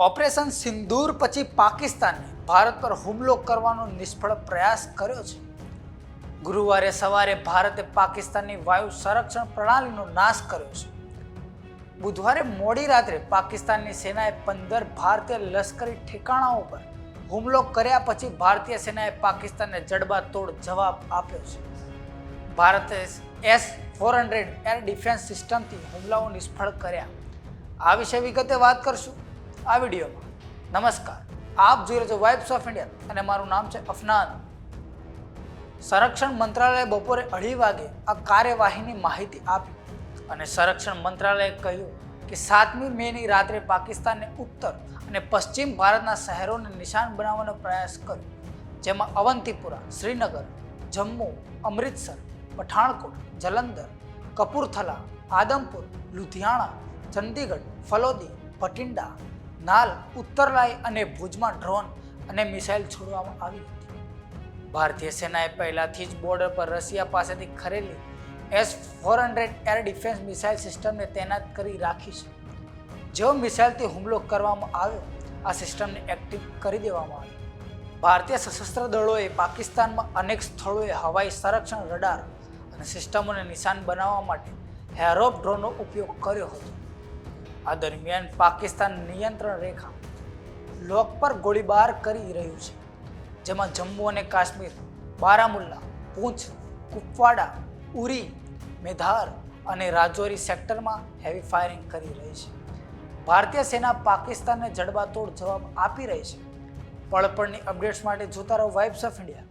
Operation સિંદૂર પછી પાકિસ્તાને ભારત પર હુમલો કરવાનો નિષ્ફળ પ્રયાસ કર્યો છે. ગુરુવારે સવારે ભારતે પાકિસ્તાનની વાયુ સંરક્ષણ પ્રણાલીનો નાશ કર્યો છે. બુધવારે મોડી રાત્રે પાકિસ્તાનની સેનાએ પંદર ભારતીય લશ્કરી ઠેકાણાઓ પર હુમલો કર્યા પછી ભારતીય સેનાએ પાકિસ્તાનને જડબાતોડ જવાબ આપ્યો છે. ભારતે S four hundred air defence સિસ્ટમથી હુમલાઓ નિષ્ફળ કર્યા. આ વિશે વિગતે વાત કરશું. આ વિડીયોમાં નમસ્કાર. આપ જોઈ રહ્યા છો વાઇબ્સ ઓફ ઇન્ડિયા અને મારું નામ છે અફનાન. સંરક્ષણ મંત્રાલયે બપોરે અઢી વાગે આ કાર્યવાહીની માહિતી આપી અને સંરક્ષણ મંત્રાલયે કહ્યું કે સાતમી મેની રાત્રે પાકિસ્તાનને ઉત્તર અને પશ્ચિમ ભારતના શહેરોને નિશાન બનાવવાનો પ્રયાસ કર્યો, જેમાં અવંતીપુરા, શ્રીનગર, જમ્મુ, અમૃતસર, પઠાણકોટ, જલંધર, કપૂરથલા, આદમપુર, લુધિયાણા, ચંદીગઢ, ફલોદી, ભટિંડા નાલ ઉત્તરલાય અને ભુજમાં ડ્રોન અને મિસાઇલ છોડવામાં આવી હતી. ભારતીય સેનાએ પહેલાથી જ બોર્ડર પર રશિયા પાસેથી ખરેલી S four hundred air defence missile સિસ્ટમને તૈનાત કરી રાખી છે. જેવો મિસાઇલથી હુમલો કરવામાં આવ્યો, આ સિસ્ટમને એક્ટિવ કરી દેવામાં આવી ભારતીય સશસ્ત્ર દળોએ પાકિસ્તાનમાં અનેક સ્થળોએ હવાઈ સંરક્ષણ રડાર અને સિસ્ટમોને નિશાન બનાવવા માટે હેરોપ ડ્રોનનો ઉપયોગ કર્યો હતો. આ દરમિયાન પાકિસ્તાન નિયંત્રણ રેખા લોક પર ગોળીબાર કરી રહ્યું છે. જેમાં જમ્મુ અને કાશ્મીર, બારામુલ્લા, પૂંછ, કુપવાડા, ઉરી, મેધાર અને રાજૌરી સેક્ટરમાં હેવી ફાયરિંગ કરી રહી છે. ભારતીય સેના પાકિસ્તાનને જડબાતોડ જવાબ આપી રહી છે. પળપળની અપડેટ્સ માટે જોતા રહો વાઇબ્સ ઓફ ઇન્ડિયા